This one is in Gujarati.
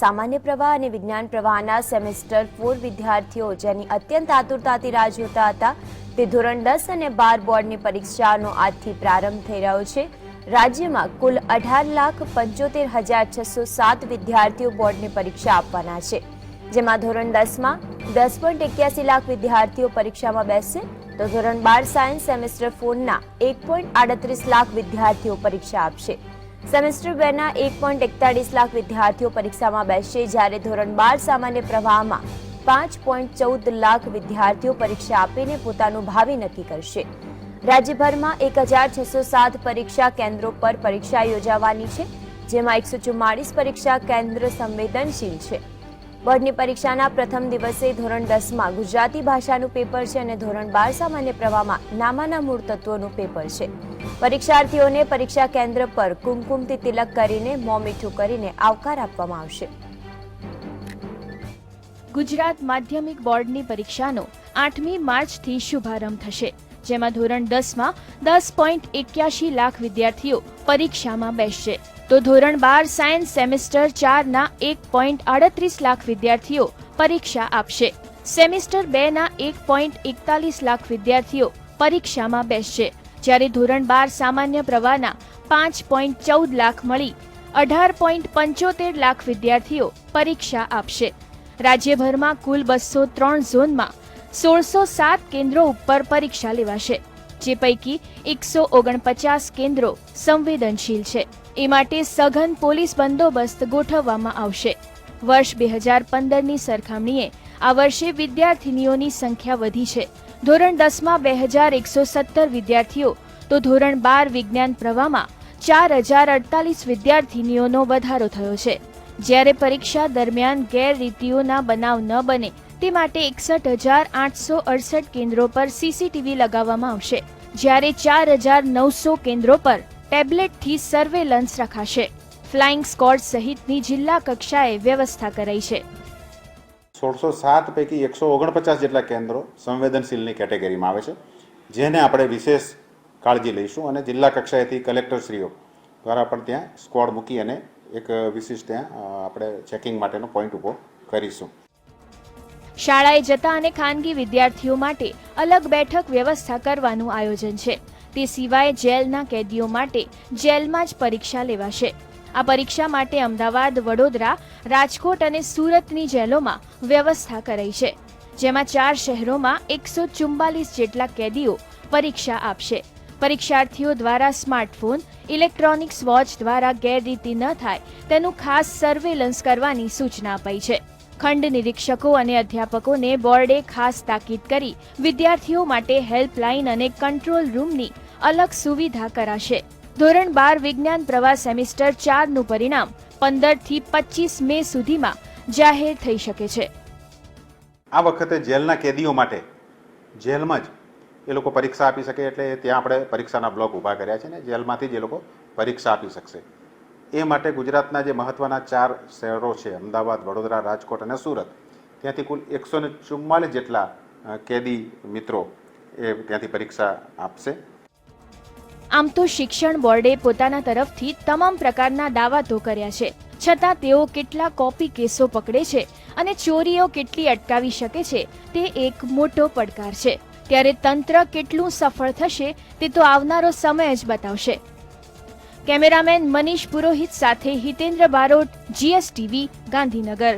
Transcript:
સામાન્ય પ્રવાહ અને વિજ્ઞાન પ્રવાહના સેમેસ્ટર ફોર વિદ્યાર્થીઓ જેની અત્યંત આતુરતાથી રાહ જોતા હતા, તે ધોરણ દસ અને બાર બોર્ડની પરીક્ષાનો આજથી પ્રારંભ થઈ રહ્યો છે. રાજ્યમાં કુલ અઢાર લાખ પંચોતેર હજાર છસો સાત વિદ્યાર્થીઓ બોર્ડની પરીક્ષા આપવાના છે. જેમાં ધોરણ દસમાં દસ પોઈન્ટ એક્યાસી લાખ વિદ્યાર્થીઓ પરીક્ષામાં બેસશે, તો ધોરણ બાર સાયન્સ સેમેસ્ટર ફોરના એક પોઈન્ટ આડત્રીસ લાખ વિદ્યાર્થીઓ પરીક્ષા આપશે. સેમેસ્ટર બેના એક પોઈન્ટ એકતાળીસ લાખ વિદ્યાર્થીઓ પરીક્ષામાં બેસશે જ્યારે ધોરણ બાર સામાન્ય પ્રવાહમાં પાંચ પોઈન્ટ ચૌદ લાખ વિદ્યાર્થીઓ પરીક્ષા આપીને પોતાનું ભાવિ નક્કી કરશે. રાજ્યભરમાં એક હજાર છસો સાત પરીક્ષા કેન્દ્રો પર પરીક્ષા યોજાવાની છે, જેમાં એકસો ચુમ્માળીસ પરીક્ષા કેન્દ્ર સંવેદનશીલ છે. બોર્ડની પરીક્ષાના પ્રથમ દિવસે ધોરણ દસમાં ગુજરાતી ભાષાનું પેપર છે અને ધોરણ બાર સામાન્ય પ્રવાહમાં નામાના મૂળ તત્વોનું પેપર છે. પરીક્ષાર્થીઓને પરીક્ષા કેન્દ્ર પર કુમકુમથી તિલક કરીને મોં મીઠું કરીને આવકાર આપવામાં આવશે. ગુજરાત માધ્યમિક બોર્ડની પરીક્ષાનો આઠમી માર્ચથી શુભારંભ થશે, જેમાં ધોરણ દસમાં દસ પોઈન્ટ એક્યાસી લાખ વિદ્યાર્થીઓ પરીક્ષામાં બેસશે. તો ધોરણ બાર સાયન્સ સેમેસ્ટર ચારના એક પોઈન્ટ આડત્રીસ લાખ વિદ્યાર્થીઓ પરીક્ષા આપશે. સેમેસ્ટર બેના એક પોઈન્ટ એકતાલીસ લાખ વિદ્યાર્થીઓ પરીક્ષામાં બેસશે. જ્યારે ધોરણ બાર સામાન્ય પ્રવાહના પાંચ પોઈન્ટ ચૌદ લાખ મળી, અઢાર પોઈન્ટ પંચોતેર લાખ વિદ્યાર્થીઓ પરીક્ષા આપશે. રાજ્યભરમાં કુલ બસો ત્રણ ઝોનમાં સોળસો સાત કેન્દ્રો ઉપર પરીક્ષા લેવાશે, જે પૈકી એકસો ઓગણપચાસ કેન્દ્રો સંવેદનશીલ છે. એ માટે સઘન પોલીસ બંદોબસ્ત ગોઠવવામાં આવશે. વર્ષ બે હજાર પંદરની સરખામણીએ આ વર્ષે વિદ્યાર્થિનીઓની સંખ્યા વધી છે. ધોરણ દસમાં બે હજાર એકસો સત્તર વિદ્યાર્થીઓ, તો ધોરણ બાર વિજ્ઞાન પ્રવાહમાં ચાર હજાર અડતાલીસ વિદ્યાર્થિનીઓનો વધારો થયો છે. જ્યારે પરીક્ષા દરમિયાન ગેરરીતિઓના બનાવ ન બને, તે માટે એકસઠ હજાર આઠસો અડસઠ કેન્દ્રો પર સીસીટીવી લગાવવામાં આવશે. જ્યારે ચાર હજાર નવસો કેન્દ્રો પર ટેબ્લેટથી સર્વેલન્સ રખાશે. ફ્લાઇંગ સ્કોડ સહિતની જિલ્લા કક્ષાએ વ્યવસ્થા કરાઈ છે. સોળસો સાત પૈકી એકસો ઓગણપચાસ જેટલા કેન્દ્રો સંવેદનશીલની કેટેગરીમાં આવે છે, જેને આપણે વિશેષ કાળજી લઈશું અને જિલ્લા કક્ષાએથી કલેક્ટરશ્રીઓ દ્વારા પણ ત્યાં સ્કોડ મૂકી અને એક વિશિષ્ટ ત્યાં આપણે ચેકિંગ માટેનો પોઈન્ટ ઊભો કરીશું. શાળાએ જતા અને ખાનગી વિદ્યાર્થીઓ માટે અલગ બેઠક વ્યવસ્થા કરવાનું આયોજન છે. તે સિવાય જેલના કેદીઓ માટે જેલમાં જ પરીક્ષા લેવાશે. આ પરીક્ષા માટે અમદાવાદ, વડોદરા, રાજકોટ અને સુરતની જેલોમાં વ્યવસ્થા કરાઈ છે, જેમાં ચાર શહેરોમાં એકસો ચુમ્બાલીસ જેટલા કેદીઓ પરીક્ષા આપશે. પરીક્ષાર્થીઓ દ્વારા સ્માર્ટફોન, ઇલેક્ટ્રોનિક્સ વોચ દ્વારા ગેરરીતિ ન થાય તેનું ખાસ સર્વેલન્સ કરવાની સૂચના અપાઈ છે. ખંડ નિરીક્ષકો અને અધ્યાપકોને બોર્ડે ખાસ તાકીદ કરી વિદ્યાર્થીઓ માટે હેલ્પલાઇન અને કંટ્રોલ રૂમની અલગ સુવિધા કરાશે. ધોરણ બાર વિજ્ઞાન પ્રવાહ સેમિસ્ટર ચારનું પરિણામ પંદરથી પચીસ મે સુધીમાં જાહેર થઈ શકે છે. આ વખતે જેલના કેદીઓ માટે જેલમાં જ એ લોકો પરીક્ષા આપી શકે એટલે ત્યાં આપણે પરીક્ષાના બ્લોક ઊભા કર્યા છે ને જેલમાંથી જ એ લોકો પરીક્ષા આપી શકશે. એ માટે ગુજરાતના જે મહત્ત્વના ચાર શહેરો છે, અમદાવાદ, વડોદરા, રાજકોટ અને સુરત, ત્યાંથી કુલ એકસો ને જેટલા કેદી મિત્રો એ ત્યાંથી પરીક્ષા આપશે. આમ તો શિક્ષણ બોર્ડે પોતાના તરફથી તમામ પ્રકારના દાવા તો કર્યા છે. છતાં તેઓ કેટલા કોપી કેસો પકડે છે અને ચોરીઓ કેટલી અટકાવી શકે છે તે એક મોટો પડકાર છે. ત્યારે તંત્ર કેટલું સફળ થશે તે તો આવનારો સમય જ બતાવશે. કેમેરામેન મનીષ પુરોહિત સાથે હિતેન્દ્ર બારોટ, જીએસટીવી, ગાંધીનગર.